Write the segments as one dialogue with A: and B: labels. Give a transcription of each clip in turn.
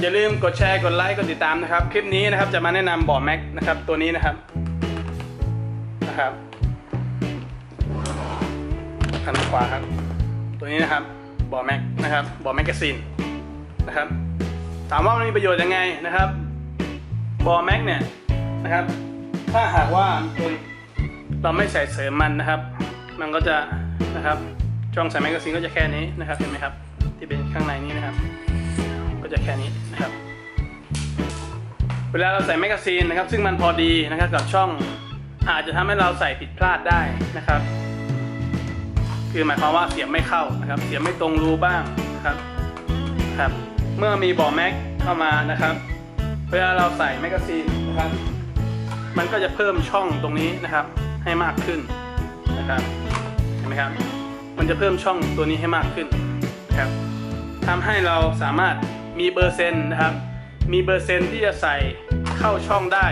A: อย่าลืมกดแชร์กดไลค์กดติดตามนะครับ คลิปนี้นะครับจะมาแนะนำบ่อแม็กนะครับตัวนี้นะครับนะครับขันขวาครับ ตัวนี้นะครับบ่อแม็กนะครับบ่อแมกกาซีนนะครับ ถามว่ามันมีประโยชน์ยังไงนะครับบ่อแม็กเนี่ยนะครับ ถ้าหากว่าเราไม่ใส่เสริมมันนะครับ มันก็จะนะครับช่องใส่แมกกาซีนก็จะแค่นี้นะครับเห็นไหมครับ ที่เป็นข้างในนี้นะครับ จะแค่นี้นะครับ เวลาเราใส่แมกกาซีนนะครับ ซึ่งมันพอดีนะครับกับช่องอาจจะทำให้เราใส่ผิดพลาดได้นะครับ คือหมายความว่าเสียบไม่เข้านะครับ เสียบไม่ตรงรูบ้างนะครับครับ เมื่อมีบ่อแม็กเข้ามานะครับ เวลาเราใส่แมกกาซีนนะครับ มันก็จะเพิ่มช่องตรงนี้นะครับ ให้มากขึ้นนะครับเห็นไหมครับ มันจะเพิ่มช่องตัวนี้ให้มากขึ้นนะครับทำให้เราสามารถ มีเปอร์เซ็นต์นะครับ มีเปอร์เซ็นต์ที่จะใส่เข้าช่องได้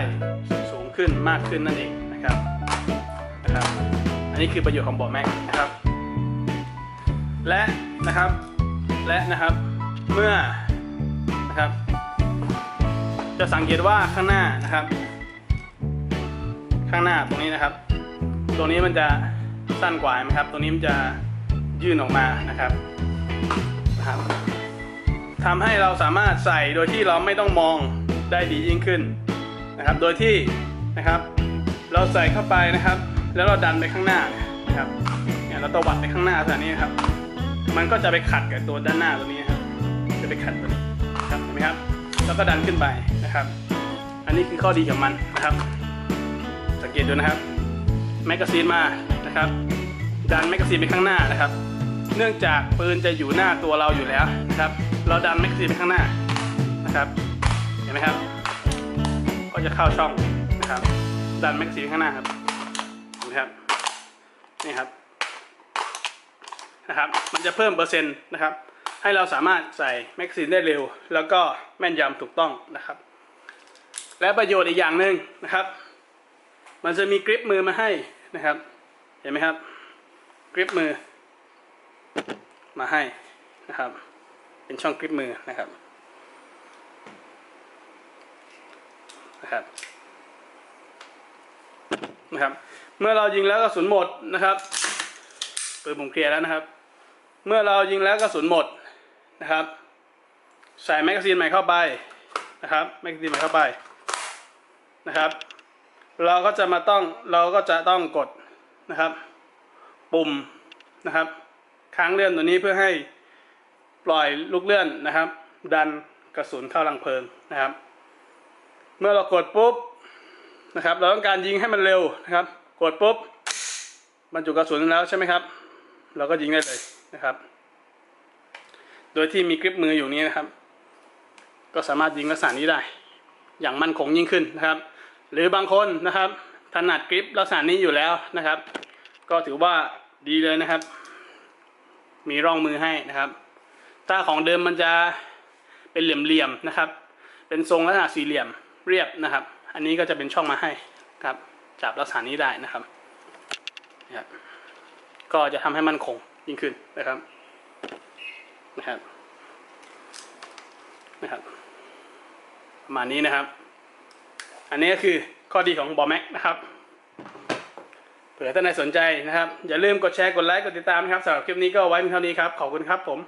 A: สูงขึ้นมากขึ้นนั่นเองนะครับนะครับ อันนี้คือประโยชน์ของบ่อแม็กนะครับ และนะครับและนะครับเมื่อนะครับ จะสังเกตว่าข้างหน้านะครับ ข้างหน้าตรงนี้นะครับ ตรงนี้มันจะสั้นกว่าไหมครับ ตรงนี้มันจะยื่นออกมานะครับนะครับ ทำให้เราสามารถใส่โดยที่เราไม่ต้องมองได้ดียิ่งขึ้นนะครับ โดยที่นะครับ เราใส่เข้าไปนะครับ แล้วเราดันไปข้างหน้านะครับเนี่ยเราตวัดไปข้างหน้าแบบนี้นะครับ มันก็จะไปขัดกับตัวด้านหน้าตัวนี้ครับจะไปขัดตัวนี้ครับเห็นไหมครับ แล้วก็ดันขึ้นไปนะครับ อันนี้คือข้อดีของมันนะครับ สังเกตดูนะครับแมกกาซีนมานะครับ ดันแมกกาซีนไปข้างหน้านะครับ เนื่องจากปืนจะอยู่หน้าตัวเราอยู่แล้วนะครับ เราดันแมกกซีนไปข้างหน้านะครับ เห็นไหมครับ ก็จะเข้าช่องนะครับ ดันแมกกซีนข้างหน้าครับเห็นไหมครับนี่ครับนะครับ มันจะเพิ่มเปอร์เซ็นต์นะครับ ให้เราสามารถใส่แมกกซีนได้เร็ว แล้วก็แม่นยำถูกต้องนะครับ และประโยชน์อีกอย่างหนึ่งนะครับ มันจะมีกริปมือมาให้นะครับ เห็นไหมครับกริปมือมาให้นะครับ เป็นช่องกริปมือนะครับนะครับนะครับ เมื่อเรายิงแล้วกระสุนหมดนะครับปืนผมเคลียร์แล้วนะครับ เมื่อเรายิงแล้วกระสุนหมดนะครับ ใส่แมกกาซีนใหม่เข้าไปนะครับแมกกาซีนใหม่เข้าไปนะครับ เราก็จะมาต้องเราก็จะต้องกดนะครับ ปุ่มนะครับ ค้างเลื่อนตัวนี้เพื่อให้ ล่อยลูกเลื่อนนะครับ ดันกระสุนเข้ารังเพลิงนะครับ เมื่อเรากดปุ๊บนะครับ เราต้องการยิงให้มันเร็วนะครับ กดปุ๊บบรรจุกระสุนแล้วใช่ไหมครับ เราก็ยิงได้เลยนะครับ โดยที่มีกริปมืออยู่นี้นะครับ ก็สามารถยิงลักษณะนี้ได้ อย่างมั่นคงยิ่งขึ้นนะครับ หรือบางคนนะครับถนัดกริปลักษณะนี้อยู่แล้วนะครับ ก็ถือว่าดีเลยนะครับ มีร่องมือให้นะครับ ถ้าของเดิมมันจะเป็นเหลี่ยมๆนะครับ เป็นทรงลักษณะสี่เหลี่ยมเรียบนะครับ อันนี้ก็จะเป็นช่องมาให้ครับ จับลักษณะนี้ได้นะครับนะครับ ก็จะทำให้มันคงยิ่งขึ้นนะครับนะครับนะครับ ประมาณนี้นะครับ อันนี้ก็คือข้อดีของบอแม็กนะครับเผื่อท่านใดสนใจนะครับ อย่าลืมกดแชร์กดไลค์กดติดตามนะครับสำหรับคลิปนี้ก็ไว้เพียงเท่านี้ครับ ขอบคุณครับผม